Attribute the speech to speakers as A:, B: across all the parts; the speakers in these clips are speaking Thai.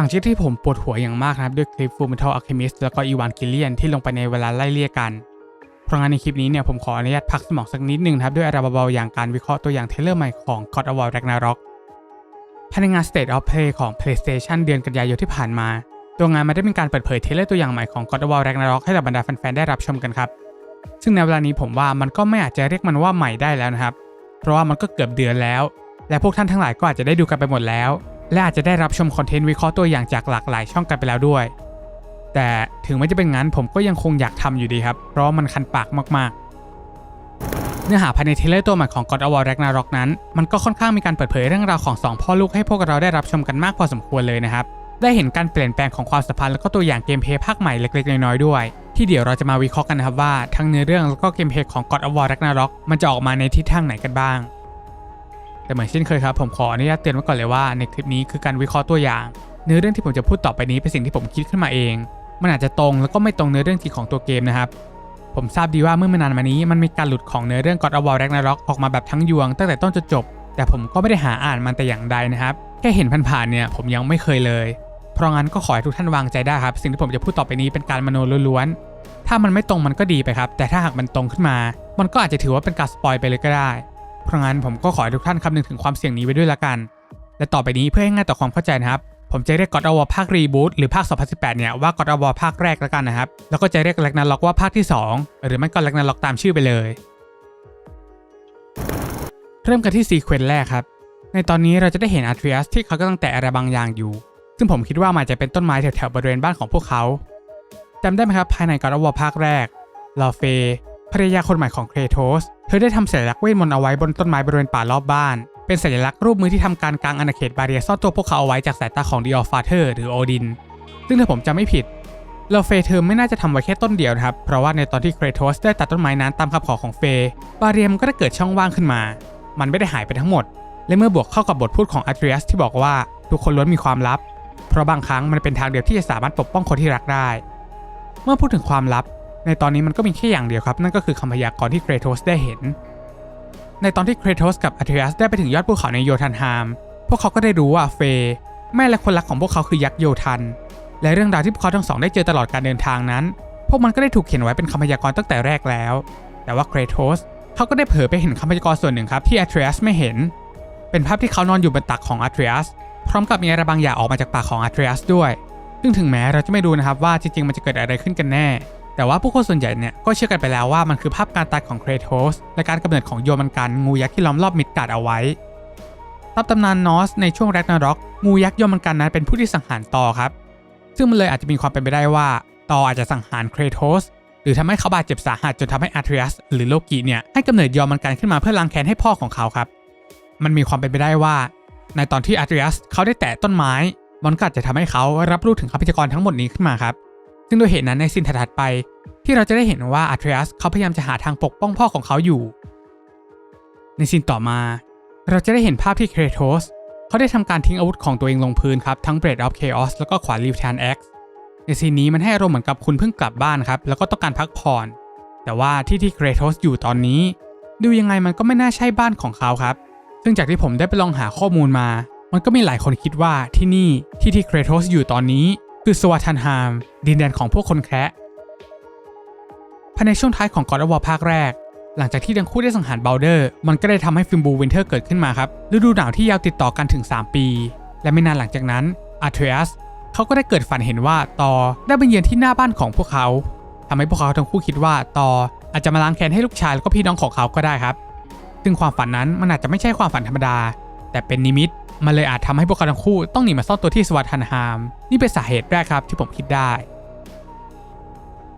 A: หลังจากที่ผมปวดหัวอย่างมากนะครับ ด้วยคลิป Fullmetal Alchemist แล้วก็อีวานกิเลียนที่ลงไปในเวลาไล่เลี่ยกัน เพราะงั้นในคลิปนี้เนี่ยผมขออนุญาตพักสมองสักนิดหนึ่งครับ ด้วยอะไรเบาๆอย่างการวิเคราะห์ตัวอย่างเทเลอร์ใหม่ของ God of War Ragnarok ภายในงาน State of Play ของ PlayStation เดือนกันยายนที่ผ่านมา ตัวงานมันได้มีการเปิดเผยเทเลอร์ตัวอย่างใหม่ของ God of War Ragnarok ให้กับบรรดาแฟนๆได้รับชมกันครับ ซึ่งในเวลานี้ผมว่ามันก็ไม่อาจจะเรียกมันว่าใหม่ได้แล้วนะครับ เพราะว่ามันก็เกือบเดือนแล้ว และพวกท่านทั้งหลายก็อาจจะได้ดูกันไปหมดแล้ว และอาจจะได้รับชมคอนเทนต์วิเคราะห์ตัวอย่างจากหลากหลายช่องกันไปแล้วด้วย แต่ถึงไม่จะเป็นงั้นผมก็ยังคงอยากทำอยู่ดีครับ เพราะมันคันปากมากๆ เนื้อหาภายในเทเลอร์ตัวใหม่ของ God of War Ragnarok นั้น มันก็ค่อนข้างมีการเปิดเผยเรื่องราวของสองพ่อลูกให้พวกเราได้รับชมกันมากพอสมควรเลยนะครับ ได้เห็นการเปลี่ยนแปลงของความสัมพันธ์แล้วก็ตัวอย่างเกมเพลย์ภาคใหม่เล็กๆน้อยๆด้วย ที่เดี๋ยวเราจะมาวิเคราะห์กันนะครับว่าทั้งเนื้อเรื่องแล้วก็เกมเพลย์ของ God of War Ragnarok มันจะออกมาในทิศทางไหนกันบ้าง แต่เหมือนเช่นเคยครับผมขออนุญาตเตือนไว้ก่อนเลยว่าในคลิปนี้คือการวิเคราะห์ตัวอย่าง เนื้อเรื่องที่ผมจะพูดต่อไปนี้เป็นสิ่งที่ผมคิดขึ้นมาเอง มันอาจจะตรงแล้วก็ไม่ตรงเนื้อเรื่องจริงของตัวเกมนะครับผมทราบดีว่าเมื่อไม่นานมานี้มันมีการหลุดของเนื้อเรื่อง God of War Ragnarok ออกมาแบบทั้งยวงตั้งแต่ต้นจนจบ แต่ผมก็ไม่ได้หาอ่านมันแต่อย่างใดนะครับแค่เห็นผ่านๆเนี่ยผมยังไม่เคยเลย เพราะงั้นก็ขอให้ทุกท่านวางใจได้ครับ สิ่งที่ผมจะพูดต่อไปนี้เป็นการมโนล้วนๆถ้ามันไม่ตรงมันก็ดีไปครับ แต่ถ้าหากมันตรงขึ้นมา มันก็อาจจะถือว่าเป็นการสปอยไปเลยก็ได้ เพราะงั้นผมก็ขอให้ทุกท่านคำนึงถึงความเสี่ยงนี้ไว้ด้วยละกัน และต่อไปนี้เพื่อให้ง่ายต่อความเข้าใจนะครับ ผมจะเรียก God of War ภาครีบูตหรือภาค 2018 เนี่ยว่า God of War ภาคแรกล้วกันนะครับ แล้วก็จะเรียก Ragnarok ว่าภาคที่ 2 หรือไม่ก็ Ragnarok ตามชื่อไปเลย เริ่มกันที่ซีเควนต์แรกครับ ในตอนนี้เราจะได้เห็นอาร์เทรียสที่เขากำลังแตะอะไรบางอย่างอยู่ ซึ่งผมคิดว่ามันจะเป็นต้นไม้แถวๆบริเวณบ้านของพวกเขาจำได้ไหมครับภายใน God of War ภาคแรกลอเฟ ภรรยาคนใหม่ของเครโทส เธอได้ทำสัญลักษณ์เวทมนต์เอาไว้บนต้นไม้บริเวณป่ารอบบ้าน เป็นสัญลักษณ์รูปมือที่ทำการกลางอาณาเขตบาเรียซ่อนตัวพวกเขาเอาไว้จากสายตาของดิออฟาเธอร์หรือโอดิน ซึ่งถ้าผมจำไม่ผิดลอเฟเธอไม่น่าจะทำไว้แค่ต้นเดียวนะครับ เพราะว่าในตอนที่เครโทสได้ตัดต้นไม้นั้นตามคำขอของเฟ บาเรียมก็ได้เกิดช่องว่างขึ้นมา มันไม่ได้หายไปทั้งหมด และเมื่อบวกเข้ากับบทพูดของอาร์เทรียสที่บอกว่าทุกคนล้วนมีความลับ เพราะบางครั้งมันเป็นทางเดียวที่จะสามารถปกป้องคนที่รักได้ เมื่อพูดถึงความลับ ในตอนนี้มันก็มีแค่อย่างเดียวครับ นั่นก็คือคำพยากรณ์ที่เครโทสได้เห็น ในตอนที่เครโทสกับอาร์เทรียสได้ไปถึงยอดภูเขาในโยธันฮาม พวกเขาก็ได้รู้ว่าเฟย์แม่และคนรักของพวกเขาคือยักษ์โยธัน และเรื่องราวที่พวกเขาทั้งสองได้เจอตลอดการเดินทางนั้น พวกมันก็ได้ถูกเขียนไว้เป็นคำพยากรณ์ตั้งแต่แรกแล้ว แต่ว่าเครโทสเขาก็ได้เผลอไปเห็นคำพยากรณ์ส่วนหนึ่งครับที่อาร์เทรียสไม่เห็น เป็นภาพที่เขานอนอยู่บนตักของอาร์เทรียสพร้อมกับมีอะไรบางอย่างออกมาจากปากของอาร์เทรียสด้วย ซึ่งถึงแม้เราจะไม่รู้นะครับว่าจริงๆมันจะเกิดอะไรขึ้นกันแน่ แต่ว่าผู้คนส่วนใหญ่เนี่ยก็เชื่อกันไปแล้วว่ามันคือภาพการตายของเครโทสและการกำเนิดของโยมันกันงูยักษ์ที่ล้อมรอบมิดการ์ดเอาไว้ตามตำนานนอสในช่วงแรกนาร็อกงูยักษ์โยมันกันนั้นเป็นผู้ที่สังหารตอครับ ซึ่งมันเลยอาจจะมีความเป็นไปได้ว่าตออาจจะสังหารเครโทสหรือทำให้เขาบาดเจ็บสาหัสจนทำให้อาร์เทรียสหรือโลกิเนี่ยให้กำเนิดยอมันกันขึ้นมาเพื่อล้างแค้นให้พ่อของเขาครับ มันมีความเป็นไปได้ว่า ในตอนที่อาร์เทรียสเขาได้แตะต้นไม้มันก็อาจจะทำให้เขารับรู้ถึงคำพยากรณ์ทั้งหมดนี้ขึ้นมาครับ ซึ่งโดยเหตุนั้นในซีนถัดไป ที่เราจะได้เห็นว่าอาร์เทรียสเขาพยายามจะหาทางปกป้องพ่อของเขาอยู่ ในซีนต่อมา เราจะได้เห็นภาพที่เครโทสเขาได้ทำการทิ้งอาวุธของตัวเองลงพื้นครับ ทั้ง Blade of Chaos แล้วก็ขวาน l i v t a n Axe ในซีนนี้มันให้อารมณ์เหมือนกับคุณเพิ่งกลับบ้านครับ แล้วก็ต้องการพักผ่อน แต่ว่าที่ที่เครโทสอยู่ตอนนี้ ดูยังไงมันก็ไม่น่าใช่บ้านของเขาครับ ซึ่งจากที่ผมได้ไปลองหาข้อมูลมา มันก็มีหลายคนคิดว่าที่นี่ที่ที่เครโทสอยู่ตอนนี้ คือสวาทันฮามดินแดนของพวกคนแคระภายในช่วงท้ายของกอดวอภาคแรก หลังจากที่ทั้งคู่ได้สังหารเบลเดอร์ มันก็ได้ทำให้ฟิมบูวินเทอร์เกิดขึ้นมาครับ ฤดูหนาวที่ยาวติดต่อกันถึง 3 ปี และไม่นานหลังจากนั้นอาร์เทรียสเขาก็ได้เกิดฝันเห็นว่าตอได้ไปเยือนที่หน้าบ้านของพวกเขาทำให้พวกเขาทั้งคู่คิดว่าตออาจจะมาล้างแค้นให้ลูกชายแล้วก็พี่น้องของเขาก็ได้ครับ ซึ่งความฝันนั้นมันอาจจะไม่ใช่ความฝันธรรมดา แต่เป็นนิมิต มันเลยอาจทำให้พวกเขาทั้งคู่ต้องหนีมาซ่อนตัวที่สวัสดันฮาม นี่เป็นสาเหตุแรกครับที่ผมคิดได้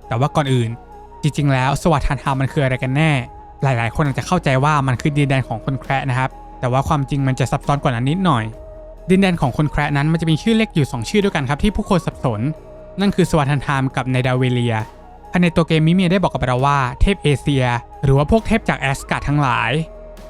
A: แต่ว่าก่อนอื่น จริงๆ แล้วสวัสดันฮามมันคืออะไรกันแน่ หลายๆ คนอาจจะเข้าใจว่ามันคือดินแดนของคนแคระนะครับ แต่ว่าความจริงมันจะซับซ้อนกว่านั้นนิดหน่อย ดินแดนของคนแคระนั้นมันจะมีชื่อเล็กอยู่ 2 ชื่อด้วยกันครับที่ผู้คนสับสน นั่นคือสวัสดันฮามกับไนดาเวเลียภายในตัวเกมมิเมียได้บอกกับเราว่าเทพเอเชีย หรือว่าพวกเทพจากแอสการ์ดทั้งหลาย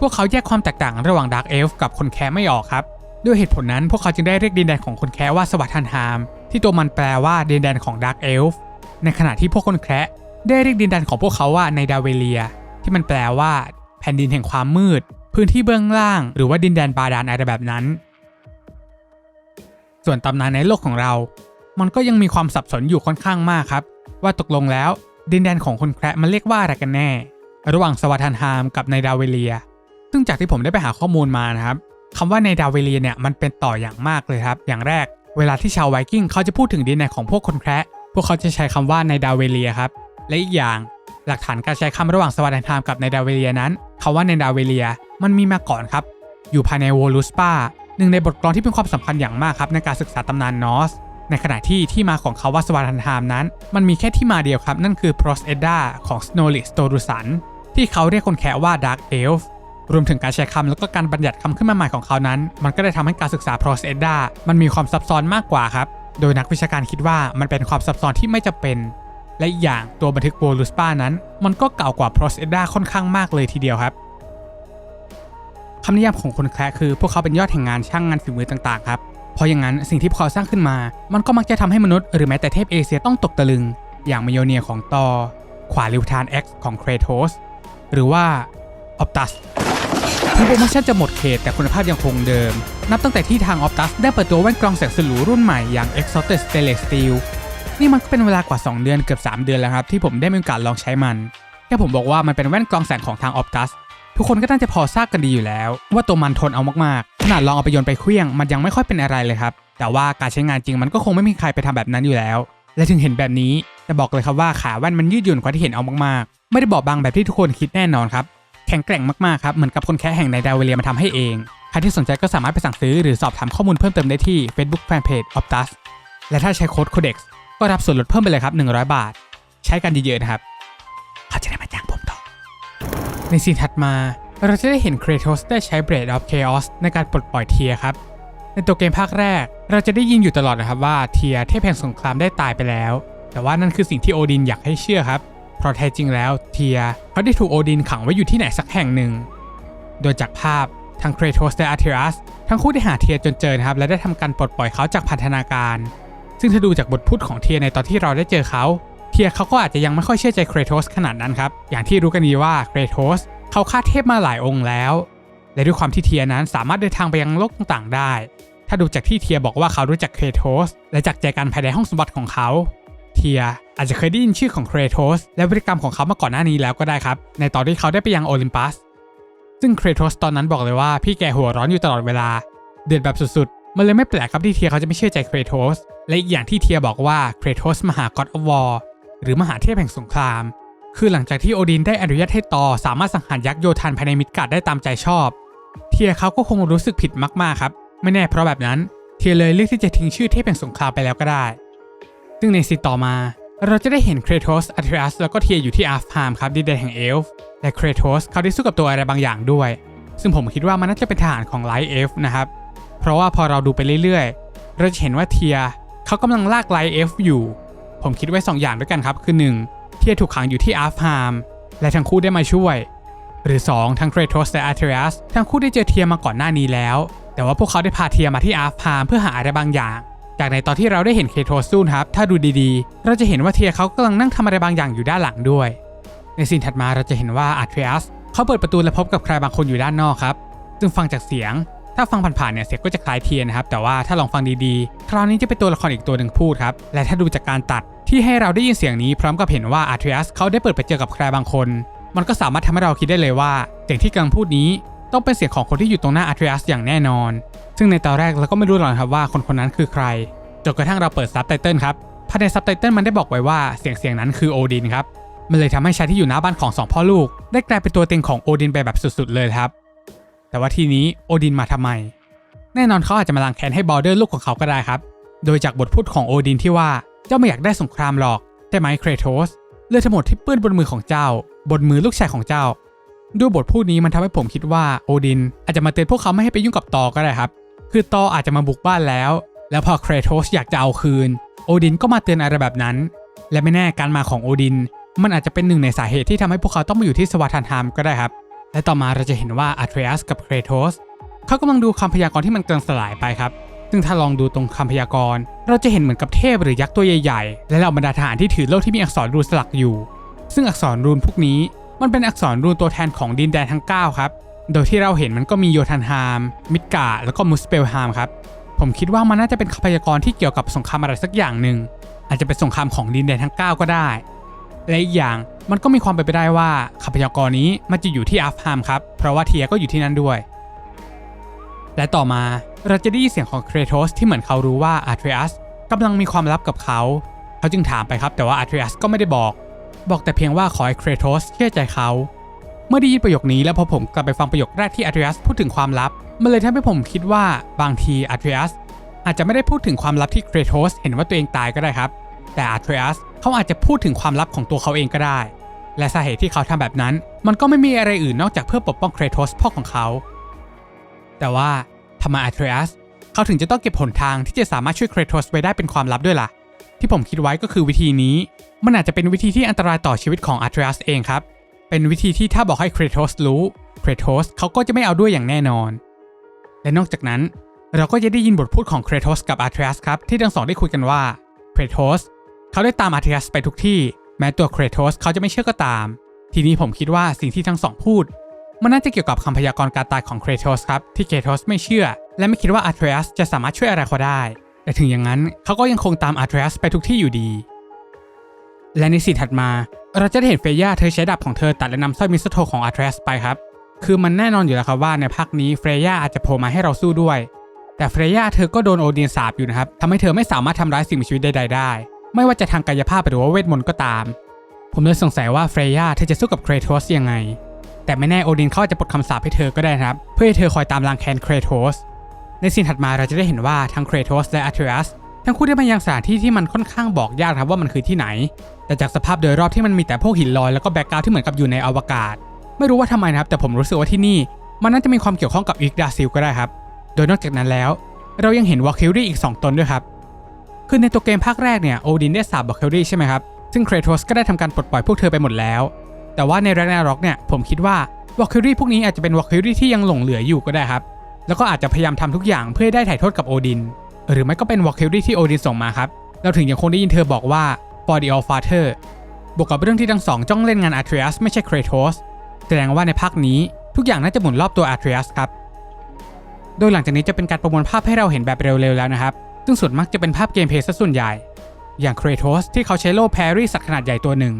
A: พวกเขาแยกความแตกต่างระหว่างดาร์กเอลฟ์กับคนแคร์ไม่ออกครับ ด้วยเหตุผลนั้นพวกเขาจึงได้เรียกดินแดนของคนแคร์ว่าสวัสดันฮาม ที่ตัวมันแปลว่าดินแดนของดาร์กเอลฟ์ในขณะที่พวกคนแคร์ได้เรียกดินแดนของพวกเขาว่าในดาเวเลีย ที่มันแปลว่าแผ่นดินแห่งความมืด พื้นที่เบื้องล่าง หรือว่าดินแดนบาดาลอะไรแบบนั้น ส่วนตำนานในโลกของเรา มันก็ยังมีความสับสนอยู่ค่อนข้างมากครับ ว่าตกลงแล้ว ดินแดนของคนแคระมันเรียกว่าอะไรกันแน่ ระหว่างสวัสดันฮามกับในดาวเวเลีย ซึ่งจากที่ผมได้ไปหาข้อมูลมานะครับ คำว่าในดาวเวเลียเนี่ยมันเป็นต่ออย่างมากเลยครับ อย่างแรก เวลาที่ชาวไวกิ้งเขาจะพูดถึงดินแดนของพวกคนแคระพวกเขาจะใช้คำว่าในดาวเวเลียครับ และอีกอย่างหลักฐานการใช้คำระหว่างสวัสดันฮามกับในดาวเวเลียนั้นคำว่าในดาวเวเลียมันมีมาก่อนครับ อยู่ภายในโวลูสปาหนึ่งในบทกลอนที่เป็นความสำคัญอย่างมากครับในการศึกษาตำนานนอสในขณะที่ที่มาของคาว่าสวารันฮามนั้น มันมีแค่ที่มาเดียวครับ นั่นคือพรสเอดาของสโนลิสโตรุสันที่เขาเรียกคนแคะว่าดา รวมถึงการใช้คำแล้วก็การบัญญัติคำขึ้นมาใหม่ของเขานั้น มันก็ได้ทำให้การศึกษาโพรสเอดามันมีความซับซ้อนมากกว่าครับ โดยนักวิชาการคิดว่ามันเป็นความซับซ้อนที่ไม่จำเป็น และอีกอย่างตัวบันทึกโวลูสปานั้น มันก็เก่ากว่าโพรสเอดาค่อนข้างมากเลยทีเดียวครับคำนิยามของคนแคระคือ พวกเขาเป็นยอดแห่งงานช่างงานฝีมือต่างๆครับเพราะอย่างนั้นสิ่งที่พวกเขาสร้างขึ้นมา มันก็มักจะทำให้มนุษย์หรือแม้แต่เทพเอเชียต้องตกตะลึง อย่างมโยเนียของตอขวาลิวทาน X ของเครโทสหรือว่า ออปตัสถึงโปรโมชั่นจะหมดเขตแต่คุณภาพยังคงเดิม นับตั้งแต่ที่ทางออปตัสได้เปิดตัวแว่นกรองแสงสลูรุ่นใหม่อย่าง Exalted Stainless Steel นี่มันก็เป็นเวลากว่า 2 เดือนเกือบ 3 เดือนแล้วครับ ที่ผมได้มีโอกาสลองใช้มันแค่ผมบอกว่ามันเป็นแว่นกรองแสงของทางออปตัสทุกคนก็น่าจะพอทราบกันดีอยู่แล้ว ว่าตัวมันทนเอามากๆ ขนาดลองเอาไปโยนไปเคลี้ยงมันยังไม่ค่อยเป็นอะไรเลยครับ แต่ว่าการใช้งานจริงมันก็คงไม่มีใครไปทำแบบนั้นอยู่แล้ว และถึงเห็นแบบนี้จะบอกเลยครับว่าขาแว่นมันยืดหยุ่นกว่าที่เห็นเอามากๆ ไม่ได้บอบบางแบบที่ทุกคนคิดแน่นอนครับ ข็งแกร่งมากๆครับ เหมือนกับคนแค่แห่งในดาวเวเลียมาทำให้เอง ใครที่สนใจก็สามารถไปสั่งซื้อหรือสอบถามข้อมูลเพิ่มเติมได้ที่ Facebook Fanpage Optus และถ้าใช้โค้ด Codex ก็รับส่วนลดเพิ่มไปเลยครับ 100 บาท ใช้กันเยอะๆนะครับ เขาจะได้มาจ้างผมต่อ ในซีนถัดมาเราจะได้เห็นเครโทสได้ใช้ Blade of Chaos ในการปลดปล่อยเทียครับ ในตัวเกมภาคแรก เราจะได้ยินอยู่ตลอดนะครับว่าเทียเทพแห่งสงครามได้ตายไปแล้ว แต่ว่านั่นคือสิ่งที่โอดินอยากให้เชื่อครับ เพราะแท้จริงแล้วเทียเขาได้ถูกโอดินขังไว้อยู่ที่ไหนสักแห่งหนึ่ง โดยจากภาพทั้งเครโทสและอาร์เทรัสทั้งคู่ได้หาเทียจนเจอนะครับ และได้ทำการปลดปล่อยเขาจากพันธนาการ ซึ่งถ้าดูจากบทพูดของเทียในตอนที่เราได้เจอเขา เทียเขาก็อาจจะยังไม่ค่อยเชื่อใจเครโทสขนาดนั้นครับ อย่างที่รู้กันดีว่าเครโทสเขาฆ่าเทพมาหลายองค์แล้ว และด้วยความที่เทียนั้นสามารถเดินทางไปยังโลกต่างๆได้ ถ้าดูจากที่เทียบอกว่าเขารู้จักเครโทสและจากใจกันภายในห้องสมบัติของเขา เทีย อาจจะเคยได้ยินชื่อของเครโทสและพฤติกรรมของเขามาก่อนหน้านี้แล้วก็ได้ครับ ในตอนที่เขาได้ไปยังโอลิมปัส ซึ่งเครโทสตอนนั้นบอกเลยว่าพี่แกหัวร้อนอยู่ตลอดเวลา เดือดแบบสุดๆ มันเลยไม่แปลกครับที่เทียเขาจะไม่เชื่อใจเครโทสและอีกอย่างที่เทียบอกว่าเครโทสมหากอดอวอร์หรือมหาเทพแห่งสงคราม คือหลังจากที่โอดินได้อนุญาตให้ตอสามารถสังหารยักษ์โยธานภายในมิดการ์ดได้ตามใจชอบ เทียเขาก็คงรู้สึกผิดมากๆครับ ไม่แน่เพราะแบบนั้นเทียเลยเลือกที่จะทิ้งชื่อเทพแห่งสงครามไปแล้วก็ได้ ซึ่งในซีต่อมา เราจะได้เห็นเครโทสอัตเทรัสแล้วก็เทียอยู่ที่อาร์ฟฮามครับดินแดนแห่งเอลฟ์และเครโทสเขาได้สู้กับตัวอะไรบางอย่างด้วย ซึ่งผมคิดว่ามันน่าจะเป็นทหารของไลท์เอลฟ์นะครับ เพราะว่าพอเราดูไปเรื่อยๆ เราจะเห็นว่าเทียเขากำลังลากไลท์เอลฟ์อยู่ ผมคิดไว้ 2 อย่างด้วยกันครับ คือ 1. เทียถูกขังอยู่ที่อาร์ฟฮามและทั้งคู่ได้มาช่วย หรือ 2 ทั้งเครโทสและอาร์เทรัสทั้งคู่ได้เจอเทียมาก่อนหน้านี้แล้ว แต่ว่าพวกเขาได้พาเทียมาที่อาร์ฟฮามเพื่อหาอะไรบางอย่าง จากในตอนที่เราได้เห็นเคโทสซูนครับ ถ้าดูดีๆ เราจะเห็นว่าเทียเขากำลังนั่งทำอะไรบางอย่างอยู่ด้านหลังด้วย ในซีนถัดมาเราจะเห็นว่าอาร์เทรัสเขาเปิดประตูและพบกับใครบางคนอยู่ด้านนอกครับ ซึ่งฟังจากเสียง ถ้าฟังผ่านๆเนี่ยเสียงก็จะคล้ายเทียนะครับ แต่ว่าถ้าลองฟังดีๆ คราวนี้จะเป็นตัวละครอีกตัวหนึ่งพูดครับ และถ้าดูจากการตัดที่ให้เราได้ยินเสียงนี้พร้อมกับเห็นว่าอาร์เทรัสเขาได้เปิดไปเจอกับใครบางคน มันก็สามารถทำให้เราคิดได้เลยว่าเสียงที่กำลังพูดนี้ ต้องเป็นเสียงของคนที่อยู่ตรงหน้าอาร์เทรัสอย่างแน่นอน ซึ่งในตอนแรกเราก็ไม่รู้หรอกครับว่าคนคนนั้นคือใคร จนกระทั่งเราเปิดซับไตเติลครับ ภายในซับไตเติลมันได้บอกไว้ว่าเสียงเสียงนั้นคือโอดินครับ มันเลยทำให้ชายที่อยู่หน้าบ้านของสองพ่อลูก ได้กลายเป็นตัวเต็งของโอดินไปแบบสุดๆเลยครับ แต่ว่าทีนี้โอดินมาทำไม แน่นอนเขาอาจจะมาล้างแค้นให้บอร์เดอร์ลูกของเขาก็ได้ครับ โดยจากบทพูดของโอดินที่ว่า เจ้าไม่อยากได้สงครามหรอกแต่ไหมเครโทส เลือดทั้งหมดที่เปื้อนบนมือของเจ้า บนมือลูกชายของเจ้า ด้วยบทพูดนี้มันทำให้ผมคิดว่าโอดินอาจจะมาเตือนพวกเขาไม่ให้ไปยุ่งกับตอก็ได้ครับ คือตออาจจะมาบุกบ้านแล้ว แล้วพอเครโทสอยากจะเอาคืน โอดินก็มาเตือนอะไรแบบนั้น และไม่แน่การมาของโอดิน มันอาจจะเป็นหนึ่งในสาเหตุที่ทำให้พวกเขาต้องมาอยู่ที่สวาทันฮามก็ได้ครับ และต่อมาเราจะเห็นว่าอาเทรียสกับเครโทสเขากำลังดูคำพยากรณ์ที่มันกำลังสลายไปครับซึ่งถ้าลองดูตรงคำพยากรณ์ เราจะเห็นเหมือนกับเทพหรือยักษ์ตัวใหญ่ๆ และเหล่าบรรดาทหารที่ถือโล่ที่มีอักษรรูนสลักอยู่ ซึ่งอักษรรูนพวกนี้ มันเป็นอักษรรูนตัวแทนของดินแดนทั้ง 9 ครับ โดยที่เราเห็นมันก็มีโยธันฮาม มิดกาแล้วก็มุสเปลฮามครับ ผมคิดว่ามันน่าจะเป็นคำพยากรที่เกี่ยวกับสงครามอะไรสักอย่างหนึ่ง อาจจะเป็นสงครามของดินแดนทั้ง 9 ก็ได้ และอีกอย่างมันก็มีความเป็นไปได้ว่าคำพยากรนี้มันจะอยู่ที่อัฟฮามครับ เพราะว่าเทียก็อยู่ที่นั่นด้วย และต่อมาเราจะได้ยินเสียงของเครโทสที่เหมือนเขารู้ว่าอาร์เทรียสกำลังมีความลับกับเขา เขาจึงถามไปครับ แต่ว่าอาร์เทรียสก็ไม่ได้บอก บอกแต่เพียงว่าขอให้เครโทสเชื่อใจเขา เมื่อได้ยินประโยคนี้แล้วพอผมกลับไปฟังประโยคแรกที่อาร์เทรียสพูดถึงความลับ มันเลยทำให้ผมคิดว่าบางทีอาร์เทรียสอาจจะไม่ได้พูดถึงความลับที่เครโทสเห็นว่าตัวเองตายก็ได้ครับ แต่อาร์เทรียสเขาอาจจะพูดถึงความลับของตัวเขาเองก็ได้ และสาเหตุที่เขาทำแบบนั้น มันก็ไม่มีอะไรอื่นนอกจากเพื่อปกป้องเครโทสพ่อของเขา แต่ว่าทำไมอาร์เทรียสเขาถึงจะต้องเก็บหนทางที่จะสามารถช่วยเครโทสไว้ได้เป็นความลับด้วยล่ะ ที่ผมคิดไว้ก็คือวิธีนี้ มันอาจจะเป็นวิธีที่อันตรายต่อชีวิตของอาร์เทรียสเองครับ เป็นวิธีที่ถ้าบอกให้เครโทสรู้เครโทสเขาก็จะไม่เอาด้วยอย่างแน่นอน และนอกจากนั้น เราก็จะได้ยินบทพูดของเครโทสกับอาร์เทรียสครับที่ทั้งสองได้คุยกันว่าเครโทสเขาได้ตามอาร์เทรียสไปทุกที่ แม้ตัวเครโทสเขาจะไม่เชื่อก็ตาม ทีนี้ผมคิดว่าสิ่งที่ทั้งสองพูด มันน่าจะเกี่ยวกับคำพยากรณ์การตายของเครโทสครับที่เครโทสไม่เชื่อ และไม่คิดว่าอาร์เทรียสจะสามารถช่วยอะไรเขาได้ แต่ถึงอย่างนั้นเขาก็ยังคงตามอาร์เทรียสไปทุกที่อยู่ดี และในสีถัดมา เราจะได้เห็นเฟย่าเธอใช้ดาบของเธอตัดและนำสร้อยมิสโทของอาร์เทรียสไปครับ คือมันแน่นอนอยู่แล้วครับว่าในภาคนี้เฟรย่าอาจจะโผล่มาให้เราสู้ด้วย แต่เฟรย่าเธอก็โดนโอดินสาบอยู่นะครับทำให้เธอไม่สามารถทำร้ายสิ่งมีชีวิตใดๆได้ ไม่ว่าจะทางกายภาพหรือว่าเวทมนต์ก็ตาม ผมเลยสงสัยว่าเฟรย่าเธอจะสู้กับเครโทสยังไง แต่ไม่แน่โอดินเขาอาจจะปลดคำสาปให้เธอก็ได้นะครับ เพื่อให้เธอคอยตามรังแคนเครโทส ในซีนถัดมาเราจะได้เห็นว่าทั้งเครโทสและอาร์เทรียสทั้งคู่ได้มายังสถานที่ที่มันค่อนข้างบอกยากครับว่ามันคือที่ไหน แต่จากสภาพโดยรอบที่มันมีแต่พวกหินลอยแล้วก็แบ็กกราวด์ที่เหมือนกับอยู่ในอวกาศ ไม่รู้ว่าทำไมนะครับ แต่ผมรู้สึกว่าที่นี่ มันน่าจะมีความเกี่ยวข้องกับอีกดาซิลก็ได้ครับ โดยนอกจากนั้นแล้ว เรายังเห็นวอลคิลรี่อีก 2 ตนด้วยครับ คือในตัวเกมภาคแรกเนี่ยโอดินได้สาบวอลคิลรี่ใช่ไหมครับซึ่งเครโทสก็ได้ทำการปลดปล่อยพวกเธอไปหมดแล้ว แต่ว่าในแรกนาร็อกเนี่ยผมคิดว่าวอลคิลรี่พวกนี้อาจจะเป็นวอลคิลรี่ที่ยังหลงเหลืออยู่ก็ได้ครับ แล้วก็อาจจะพยายามทำทุกอย่างเพื่อให้ได้ถ่ายโทษกับโอดิน หรือไม่ก็เป็นวอลคิลรี่ที่โอดินส่งมาครับ เราถึงยังคงได้ยินเธอบอกว่า for the all father บวกกับเรื่องที่ทั้งสองจ้องเล่นงานอาร์เทรียสไม่ใช่เครโทสแสดงว่าในภาคนี้ทุกอย่างน่าจะหมุนรอบตัวอาร์เทรียสครับ โดยหลังจากนี้จะเป็นการประมวลภาพให้เราเห็นแบบเร็วๆแล้วนะครับ ซึ่งส่วนมากจะเป็นภาพเกมเพลย์ซะส่วนใหญ่ อย่างเครโทสที่เขาใช้โล่แพรรี่สัตว์ขนาดใหญ่ตัวหนึ่ง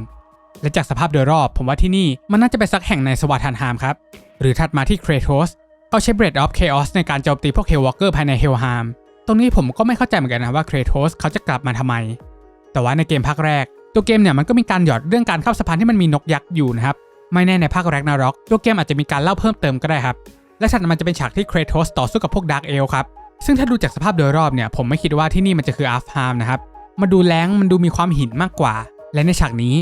A: และจากสภาพโดยรอบผมว่าที่นี่มันน่าจะเป็นสักแห่งในสวาทันฮามครับ หรือถัดมาที่เครโทส เขาใช้ Breath of Chaos ในการโจมตีพวกเฮลวอ k เกอร์ภายในเฮลฮามตรงนี้ผมก็ไม่เข้าใจเหมือนกันนะว่าเครโทสเขาจะกลับมาทำไม แต่ว่าในเกมภาคแรก ตัวเกมเนี่ยมันก็มีการหยอดเรื่องการเข้าสะพานที่มันมีนกยักษ์อยู่นะครับ ไม่แน่ในภาคแรกนารอกตัวเกมอาจจะมีการเล่าเพิ่มเติมก็ได้ครับ และถัดมาจะเป็นฉากที่เครโทสต่อสู้กับพวกดาร์กเอลครับ ซึ่งถ้าดูจากสภาพโดยรอบเนี่ยผมไม่คิดว่าที่นี่มันจะคืออาร์ฟฮามนะครับมาดูแรงมันดูมีความหินมากกว่า และในฉากนี้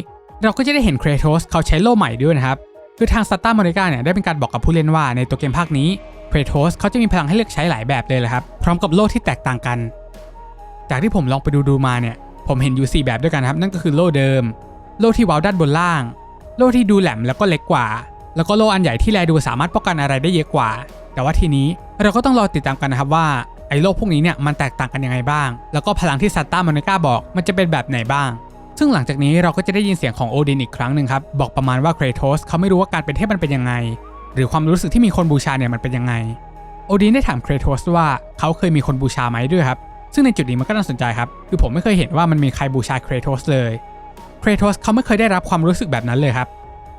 A: เราก็จะได้เห็นเครโทสเขาใช้โล่ใหม่ด้วยนะครับ คือทางซาตาโมเนกาเนี่ยได้เป็นการบอกกับผู้เล่นว่าในตัวเกมภาคนี้เครโทสเขาจะมีพลังให้เลือกใช้หลายแบบเลยแหละครับ พร้อมกับโล่ที่แตกต่างกัน จากที่ผมลองไปดูดูมาเนี่ย ผมเห็นอยู่ 4 แบบด้วยกันครับ นั่นก็คือโล่เดิม โล่ที่ว้าด้านบนล่าง โล่ที่ดูแหลมแล้วก็เล็กกว่า แล้วก็โล่อันใหญ่ที่แลดูสามารถป้องกันอะไรได้เยอะกว่า แต่ว่าทีนี้เราก็ต้องรอติดตามกันนะครับว่าไอ้โล่พวกนี้เนี่ยมันแตกต่างกันยังไงบ้าง แล้วก็พลังที่ซาตาโมเนกาบอกมันจะเป็นแบบไหนบ้าง ซึ่งหลังจากนี้เราก็จะได้ยินเสียงของโอดินอีกครั้งหนึ่งครับ บอกประมาณว่าเครโทสเขาไม่รู้ว่าการเป็นเทพมันเป็นยังไง หรือความรู้สึกที่มีคนบูชาเนี่ยมันเป็นยังไง โอดินได้ถามเครโทสว่าเขาเคยมีคนบูชาไหมด้วยครับ ซึ่งในจุดนี้มันก็น่าสนใจครับ คือผมไม่เคยเห็นว่ามันมีใครบูชาเครโทสเลย เครโทสเขาไม่เคยได้รับความรู้สึกแบบนั้นเลยครับ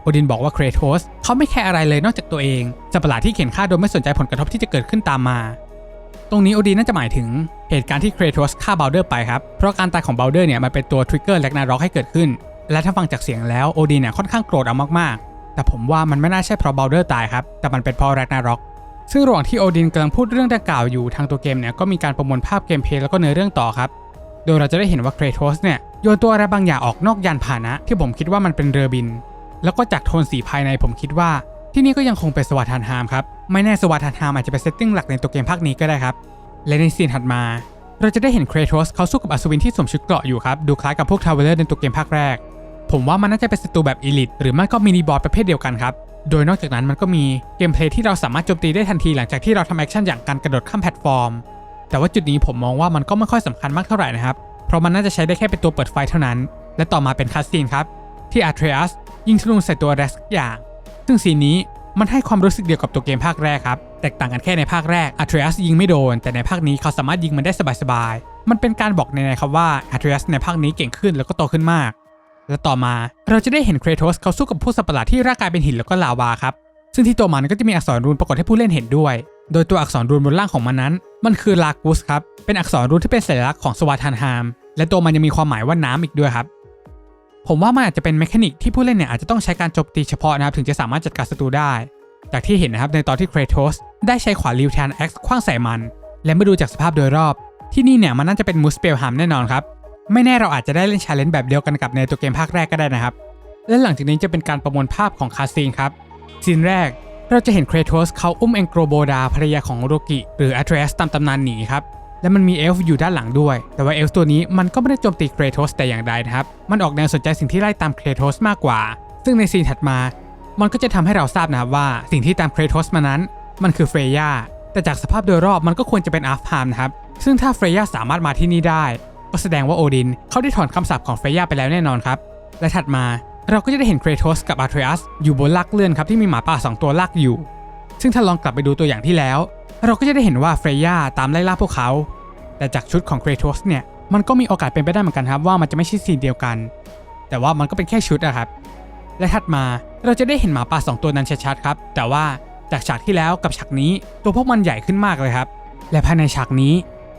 A: โอดินบอกว่าเครโทสเขาไม่แคร์อะไรเลยนอกจากตัวเองสัตว์ประหลาดที่เข็นฆ่าโดยไม่สนใจผลกระทบที่จะเกิดขึ้นตามมา ตรงนี้โอดินน่าจะหมายถึงเหตุการณ์ที่เครโทสฆ่าบัลเดอร์ไปครับ เพราะการตายของบัลเดอร์เนี่ยมันเป็นตัวทริกเกอร์แลกนาร็อกให้เกิดขึ้น และถ้าฟังจากเสียงแล้วโอดินเนี่ยค่อนข้างโกรธเอามากๆ แต่ผมว่ามันไม่น่าใช่เพราะบัลเดอร์ตายครับ แต่มันเป็นเพราะแลกนาร็อกซึ่งระหว่างที่โอดินกำลังพูดเรื่องดังกล่าวอยู่ทางตัวเกมเนี่ยก็มีการประมวลภาพเกมเพลย์แล้วก็เนื้อเรื่องต่อครับ โดยเราจะได้เห็นว่าเครโทสเนี่ยโยนตัวอะไรบางอย่างออกนอกยานพาหนะ ที่ผมคิดว่ามันเป็นเรือบิน แล้วก็จากโทนสีภายในผมคิดว่า ที่นี่ก็ยังคงเป็นสวัสดานฮามครับ ไม่แน่สวัสดานฮามอาจจะเป็นเซตติ้งหลักในตัวเกมภาคนี้ก็ได้ครับ และในซีนถัดมา เราจะได้เห็นเครโทสเขาสู้กับอัศวินที่สวมชุดเกราะอยู่ครับ ดูคล้ายกับพวกทาวเวลเลอร์ในตัวเกมภาคแรก ผมว่ามันน่าจะเป็นศัตรูแบบอีลิทหรือไม่ก็มินิบอสประเภทเดียวกันครับ โดยนอกจากนั้นมันก็มีเกมเพลย์ที่เราสามารถโจมตีได้ทันทีหลังจากที่เราทำแอคชั่นอย่างการกระโดดข้ามแพลตฟอร์ม แต่ว่าจุดนี้ผมมองว่ามันก็ไม่ค่อยสำคัญมากเท่าไหร่นะครับ เพราะมันน่าจะใช้ได้แค่เป็นตัวเปิดไฟเท่านั้น และต่อมาเป็นคัสซีนครับที่อาร์เทรียสยิงธนูใส่ตัวแรสอย่าง ซึ่งซีนนี้มันให้ความรู้สึกเดียวกับตัวเกมภาคแรกครับ แตกต่างกันแค่ในภาคแรกอัตรีอัสยิงไม่โดน แต่ในภาคนี้เขาสามารถยิงมันได้สบายๆ มันเป็นการบอกในในครับว่าอัตรีอัสในภาคนี้เก่งขึ้นแล้วก็โตขึ้นมาก และต่อมาเราจะได้เห็นเครโทสเขาสู้กับพวกสัตว์ประหลาดที่ร่างกายเป็นหินแล้วก็ลาวาครับ ซึ่งที่ตัวมันก็จะมีอักษรรูนปรากฏให้ผู้เล่นเห็นด้วย โดยตัวอักษรรูนบนล่างของมันนั้น มันคือลากุสครับ เป็นอักษรรูนที่เป็นสัญลักษณ์ของสวาทานฮาม และตัวมันยังมีความหมายว่าน้ำอีกด้วยครับ ผมว่ามันอาจจะเป็นเมคานิกที่ผู้เล่นเนี่ยอาจจะต้องใช้การโจมตีเฉพาะนะครับถึงจะสามารถจัดการศัตรูได้ จากที่เห็นนะครับในตอนที่เครโทสได้ใช้ขวานลิวแทนเอ็กซ์คว้างใส่มัน และเมื่อดูจากสภาพโดยรอบ ที่นี่เนี่ยมันน่าจะเป็นมูสเปลฮัมแน่นอนครับ ไม่แน่เราอาจจะได้เล่นชาเลนจ์แบบเดียวกันกับในตัวเกมภาคแรกก็ได้นะครับ และหลังจากนี้จะเป็นการประมวลภาพของคาซีนครับซีนแรกเราจะเห็นเครโทสเขาอุ้มเองโกรโบดาภรรยาของโรกิหรืออัตเรสตามตำนานหนีครับ และมันมีเอลฟ์อยู่ด้านหลังด้วย แต่ว่าเอลฟ์ตัวนี้มันก็ไม่ได้โจมตีเครโทสแต่อย่างใดนะครับ มันออกแนวสนใจสิ่งที่ไล่ตามเครโทสมากกว่า ซึ่งในซีนถัดมา มันก็จะทำให้เราทราบนะครับว่าสิ่งที่ตามเครโทสมานั้น มันคือเฟรย่า แต่จากสภาพโดยรอบมันก็ควรจะเป็นอาร์ฟฮามนะครับ ซึ่งถ้าเฟรย่าสามารถมาที่นี่ได้ ก็แสดงว่าโอดินเขาได้ถอนคำสาปของเฟรย่าไปแล้วแน่นอนครับ และถัดมาเราก็จะได้เห็นเครโทสกับอาร์เทรียสอยู่บนลากเลื่อนครับที่มีหมาป่าสองตัวลากอยู่ ซึ่งถ้าลองกลับไปดูตัวอย่างที่แล้ว เราก็จะได้เห็นว่าเฟรย่าตามไล่ล่าพวกเขา แต่จากชุดของเครโทสเนี่ย มันก็มีโอกาสเป็นไปได้เหมือนกันครับว่ามันจะไม่ใช่ซีนเดียวกัน แต่ว่ามันก็เป็นแค่ชุดอะครับ และถัดมาเราจะได้เห็นหมาป่าสองตัวนั้นชัดๆครับ แต่ว่าจากฉากที่แล้วกับฉากนี้ตัวพวกมันใหญ่ขึ้นมากเลยครับ และภายในฉากนี้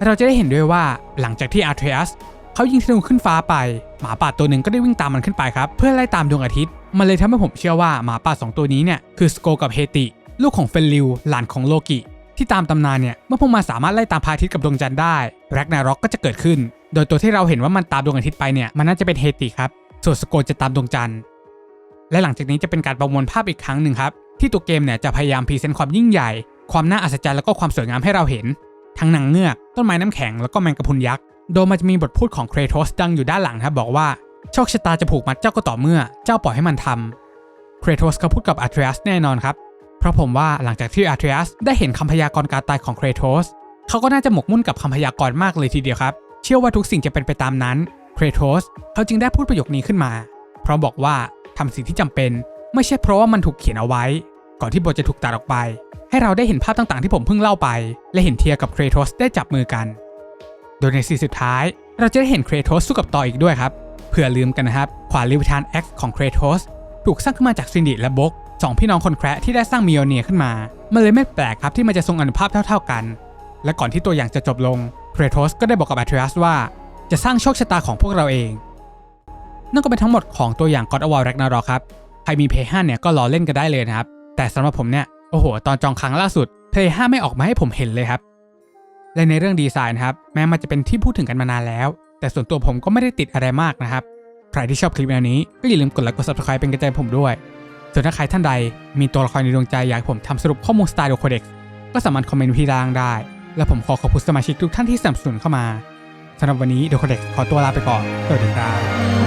A: เราจะได้เห็นด้วยว่าหลังจากที่อาร์เทรียสเขายิงธนูขึ้นฟ้าไป หมาป่าตัวหนึ่งก็ได้วิ่งตามมันขึ้นไปครับ เพื่อไล่ตามดวงอาทิตย์ มันเลยทำให้ผมเชื่อว่าหมาป่าสองตัวนี้เนี่ยคือสโกกับเฮติ ลูกของเฟนลิวหลานของโลกิ ที่ตามตำนานเนี่ย เมื่อพวกมันสามารถไล่ตามพระอาทิตย์กับดวงจันทร์ได้แร็กนาร็อกก็จะเกิดขึ้น โดยตัวที่เราเห็นว่ามันตามดวงอาทิตย์ไปเนี่ย มันน่าจะเป็นเฮติครับ ส่วนสโกจะตามดวงจันทร์ และหลังจากนี้จะเป็นการประมวลภาพอีกครั้งหนึ่งครับ ที่ตัวเกมเนี่ยจะพยายามพรีเซนต์ความยิ่งใหญ่ ความน่าอัศจรรย์แล้วก็ความสวยงามให้เราเห็น ทั้งหนังเงือก ต้นไม้น้ำแข็ง แล้วก็แมงกะพรุนยักษ์ โดยมันจะมีบทพูดของเครโทสดังอยู่ด้านหลังครับบอกว่า โชคชะตาจะผูกมัดเจ้าก็ต่อเมื่อ เจ้าปล่อยให้มันทำเครโทสเขาพูดกับอาร์เทรียสแน่นอนครับ เพราะผมว่าหลังจากที่อาร์เทรียสได้เห็นคำพยากรณ์การตายของเครโทสเขาก็น่าจะหมกมุ่นกับคำพยากรณ์มากเลยทีเดียวครับ เชื่อว่าทุกสิ่งจะเป็นไปตามนั้นเครโทสเขาจึงได้พูดประโยคนี้ขึ้นมา พร้อมบอกว่าทำสิ่งที่จำเป็น ไม่ใช่เพราะว่ามันถูกเขียนเอาไว้ ก่อนที่บทจะถูกตัดออกไป ให้เราได้เห็นภาพต่างๆที่ผมเพิ่งเล่าไป และเห็นเทียกับเครโทสได้จับมือกัน โดยในซีนสุดท้าย เราจะได้เห็นเครโทสสู้กับต่ออีกด้วยครับเผื่อลืมกันนะครับขวานลิวทานเอ็กซ์ของเครโทสถูกสร้างขึ้นมาจากซินดิและบก สองพี่น้องคนแคระที่ได้สร้างมิโอเนียขึ้นมา มันเลยไม่แปลกครับที่มันจะทรงอนุภาพเท่าๆกัน และก่อนที่ตัวอย่างจะจบลงเครโทสก็ได้บอกกับอาเทรียสว่า จะสร้างโชคชะตาของพวกเราเอง นั่นก็เป็นทั้งหมดของตัวอย่าง God of War Ragnarok ครับ ใครมี Play 5เนี่ยก็รอเล่นกันได้เลยนะครับ แต่สำหรับผมเนี่ย โอ้โห ตอนจองครั้งล่าสุด Play 5ไม่ออกมาให้ผมเห็นเลยครับ และในเรื่องดีไซน์ครับ แม้มันจะเป็นที่พูดถึงกันมานานแล้ว แต่ส่วนตัวผมก็ไม่ได้ติดอะไรมากนะครับ ใครที่ชอบคลิปแนวนี้ก็อย่าลืมกดไลค์กด subscribe เป็นกำลังใจผมด้วย ส่วนถ้าใครท่านใดมีตัวละครในดวงใจอยากผมทำสรุปข้อมูลสไตล์โดโคเด็กก็สามารถคอมเมนต์ที่ล่างได้ และผมขอขอบคุณสมาชิกทุกท่านที่สนับสนุนเข้ามาสำหรับวันนี้โดโคเด็กขอตัวลาไปก่อนสวัสดีครับ